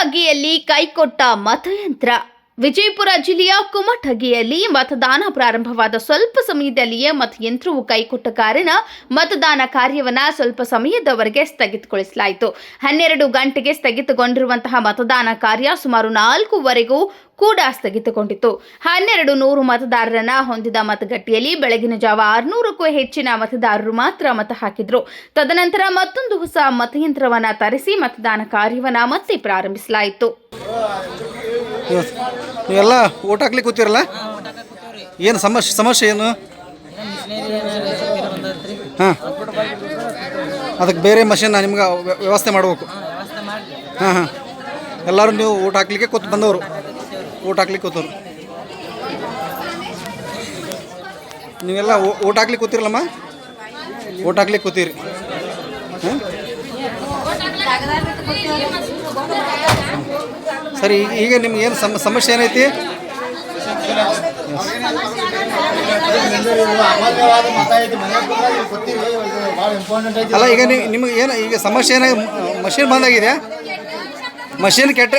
ಇಲಾಖೆಯಲ್ಲಿ ಕೈಕೊಟ್ಟ ಮತಯಂತ್ರ. ವಿಜಯಪುರ ಜಿಲ್ಲೆಯ ಕುಮಟಗಿಯಲ್ಲಿ ಮತದಾನ ಪ್ರಾರಂಭವಾದ ಸ್ವಲ್ಪ ಸಮಯದಲ್ಲಿಯೇ ಮತಯಂತ್ರವು ಕೈಕೊಟ್ಟ ಕಾರಣ ಮತದಾನ ಕಾರ್ಯವನ್ನ ಸ್ವಲ್ಪ ಸಮಯದವರೆಗೆ ಸ್ಥಗಿತಗೊಳಿಸಲಾಯಿತು. ಹನ್ನೆರಡು ಗಂಟೆಗೆ ಸ್ಥಗಿತಗೊಂಡಿರುವಂತಹ ಮತದಾನ ಕಾರ್ಯ ಸುಮಾರು ನಾಲ್ಕುವರೆಗೂ ಕೂಡ ಸ್ಥಗಿತಗೊಂಡಿತು ಹನ್ನೆರಡು ನೂರು ಮತದಾರರನ್ನ ಹೊಂದಿದ ಮತಗಟ್ಟೆಯಲ್ಲಿ ಬೆಳಗಿನ ಜಾವ ಆರುನೂರಕ್ಕೂ ಹೆಚ್ಚಿನ ಮತದಾರರು ಮಾತ್ರ ಮತ ಹಾಕಿದ್ರು. ತದನಂತರ ಮತ್ತೊಂದು ಹೊಸ ಮತಯಂತ್ರವನ್ನ ತರಿಸಿ ಮತದಾನ ಕಾರ್ಯವನ್ನ ಮತ್ತೆ ಪ್ರಾರಂಭಿಸಲಾಯಿತು. ನೀವೆಲ್ಲ ಓಟ್ ಹಾಕ್ಲಿಕ್ಕೆ ಕೂತಿರಲ್ಲ? ಏನು ಸಮಸ್ಯೆ ಸಮಸ್ಯೆ ಏನು? ಹಾಂ. ಅದಕ್ಕೆ ಬೇರೆ ಮಷೀನ್ ನಿಮ್ಗೆ ವ್ಯವಸ್ಥೆ ಮಾಡಬೇಕು. ಹಾಂ ಹಾಂ ಎಲ್ಲರೂ ನೀವು ಊಟ ಹಾಕ್ಲಿಕ್ಕೆ ಕೂತು ಬಂದವರು. ಊಟ ಹಾಕ್ಲಿಕ್ಕೆ ಕೂತವ್ರು. ನೀವೆಲ್ಲ ಊಟ ಹಾಕ್ಲಿಕ್ಕೆ ಕೂತಿರಲ್ಲಮ್ಮ? ಊಟ ಹಾಕ್ಲಿಕ್ಕೆ ಕೂತೀರಿ. ಹಾಂ? ಸರಿ, ಈಗ- ನಿಮ್ಗೆ ಏನು ಸಮ ಸಮಸ್ಯೆ ಏನೈತಿ? ಅಲ್ಲ, ಈಗ ನಿಮ್ಗೆ ಏನು ಈಗ ಸಮಸ್ಯೆ ಏನ ಮಷೀನ್ ಬಂದಾಗಿದೆ. ಮಷೀನ್ ಕೆಟ್ಟ